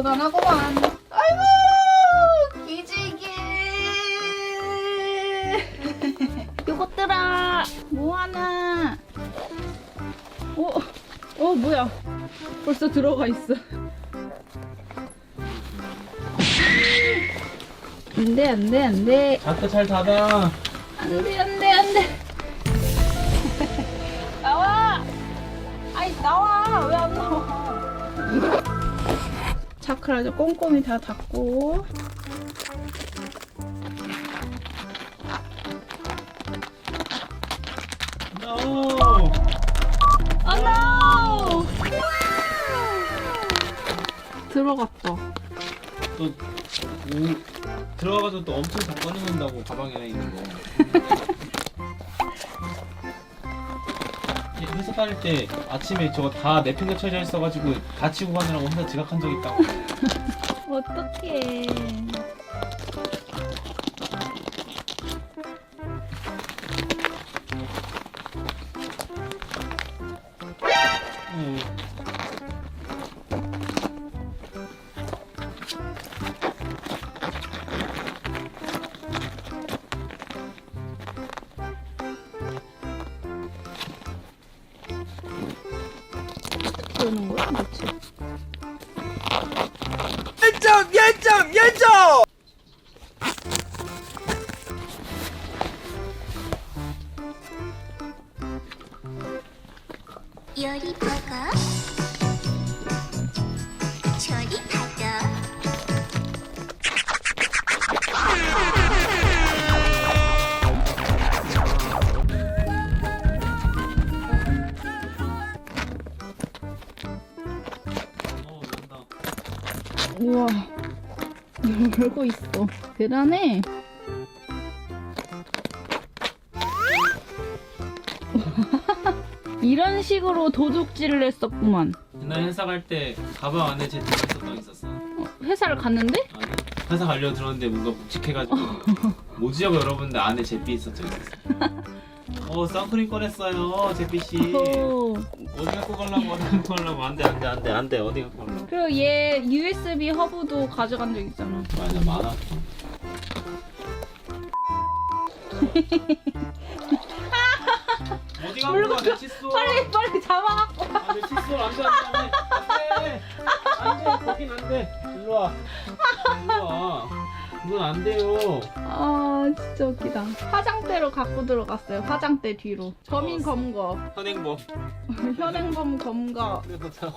고단하구만. 아이고 기지개. 요것들아 뭐하나? 어, 어 뭐야? 벌써 들어가 있어. 안돼 안돼 안돼 자꾸 잘 닫아. 안돼 안돼 안돼. 나와. 아이 나와 왜 안 나와? 차크라도 꼼꼼히 다 닫고. No. 아 no! 들어갔다. 또 오, 들어가가지고 또 엄청 다 꺼내놓는다고 가방에 있는 거. 다닐 때 아침에 저거 다 내팽개쳐져 있어가지고 다 치고 가느라고 혼자 지각한 적 있다고. 어떡해. 그러는 거야, 도대체? 열정 열정 열정 요리 버거 열고 있어. 대단해. 이런 식으로 도둑질을 했었구만. 옛날 회사 갈 때 가방 안에 제 돈이 있었던 적 있었어. 어, 회사를 갔는데? 아니, 회사 가려 들었는데 뭔가 묵직해가지고 뭐지 하고 열어봤는데 안에 제비 있었죠. 어 선크림 꺼냈어요 제비 씨. 오. 어디 갖고 가려고 어디 갖고 가려고 안돼 안돼 안돼 안돼 어디 갖고 가려고. 그리고 얘 USB 허브도 가져간 적 있잖아. 맞아 많아. 어디 갖고 가? 내 칫솔. 빨리 빨리 잡아갖고. 아, 내 칫솔 안돼 안돼 안돼 안돼 거긴 안돼 일로 와 일로 와 그건 안 돼요. 아 진짜 웃기다. 화장대로 갖고 들어갔어요. 화장대 뒤로. 범인 검거. 현행범. 현행범 검거.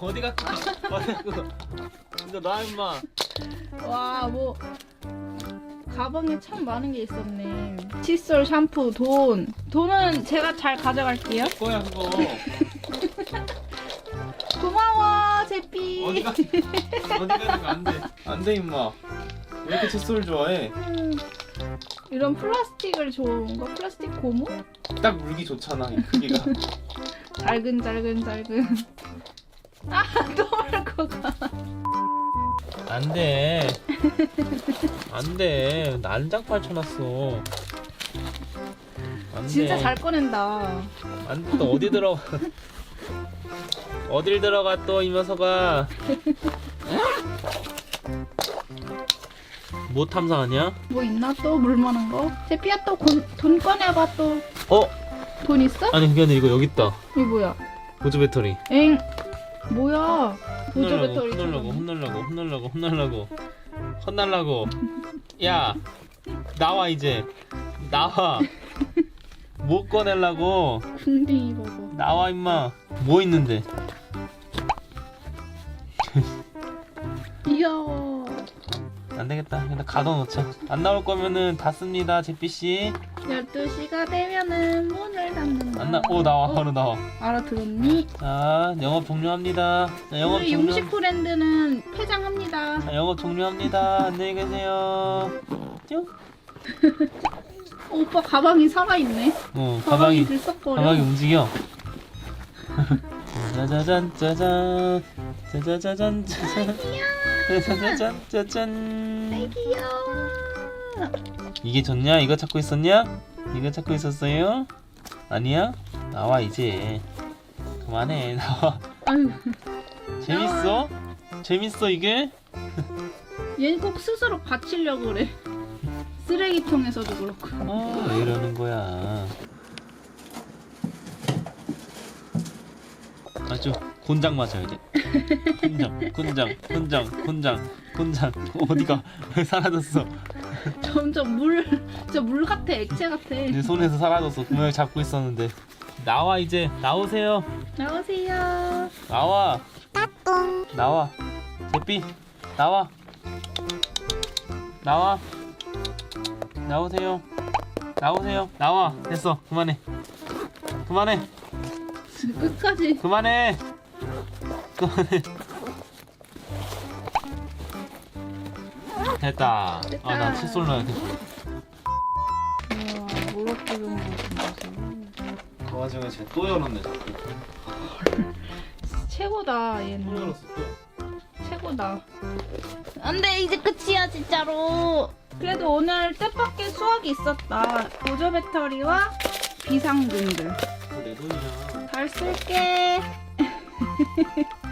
어디 가? 어디? 이제 나 임마. 와 뭐. 가방에 참 많은 게 있었네. 칫솔, 샴푸, 돈. 돈은 제가 잘 가져갈게요. 거야 그거. 고마워, 제삐. 어디 가? 어디 가는 거안 돼. 안 돼 임마. 왜 이렇게 칫솔 좋아해? 음, 이런 플라스틱을 좋은 거? 플라스틱 고무? 딱 물기 좋잖아 이 크기가. 잘근 잘근 잘근. 아, 또 말고 가. 안 돼. 안 돼. 난장팔 쳐놨어. 안 진짜 돼. 잘 꺼낸다. 안 돼. 또 어디 들어가? 어딜 들어가 또 이 녀석아? 뭐 탐사하냐? 뭐 있나 또물 많은 거? 제피야 또 돈 꺼내봐 또. 어? 돈 있어? 아니 그게 아니라 이거 여기 있다. 이게 뭐야? 보조 배터리. 엥? 뭐야? 보조 배터리. 혼날라고 혼날라고 혼날라고 혼날라고 혼날라고 야 나와 이제 나와 못 꺼내려고 궁둥이 버거. 나와 임마 뭐 있는데 귀여워. 안 되겠다 그냥 가둬놓자 안 나올 거면은 닫습니다 제피 씨 12시가 되면은 문을 닫는다. 안 나, 오 나와 어, 바로 나와 알아들었니? 자 영업 종료합니다 자, 영업 우리 종료 음식 브랜드는 폐장합니다. 자, 영업 종료합니다 안녕히 계세요 쭉 어, 오빠 가방이 살아있네. 어, 가방이 가방이 들썩거려. 가방이 움직여. 짜자잔 짜잔 짜자자잔 짜잔 짜자자잔 짜잔 귀여워. 이게 좋냐? 이거 찾고 있었냐? 이거 찾고 있었어요? 아니야? 나와 이제 그만해 나와 아유, 재밌어? 재밌어 이게? 얘는 꼭 스스로 받치려고 그래. 쓰레기통에서도 그렇고. 아, 왜 이러는 거야? 아주 곤장 맞아야 돼. 곤장, 곤장, 곤장, 곤장, 곤장. 어디가? 왜 사라졌어? 점점 물, 진짜 물 같아, 액체 같아. 내 손에서 사라졌어. 분명히 잡고 있었는데. 나와 이제 나오세요. 나오세요. 나와. 나와. 제삐 나와. 나와. 나오세요. 나오세요. 나와. 됐어. 그만해. 그만해. 끝까지. 그만해. 그만해. 됐다. 됐다. 아 나 칫솔 넣어야 돼. 우와, 그 와중에 쟤또 열었네 자꾸. 최고다, 또 얘는. 열었어 또. 최고다. 안 돼, 이제 끝이야, 진짜로. 그래도 오늘 뜻밖의 수확이 있었다. 보조 배터리와 비상등들. 그거 내 돈이야. 잘 쓸게.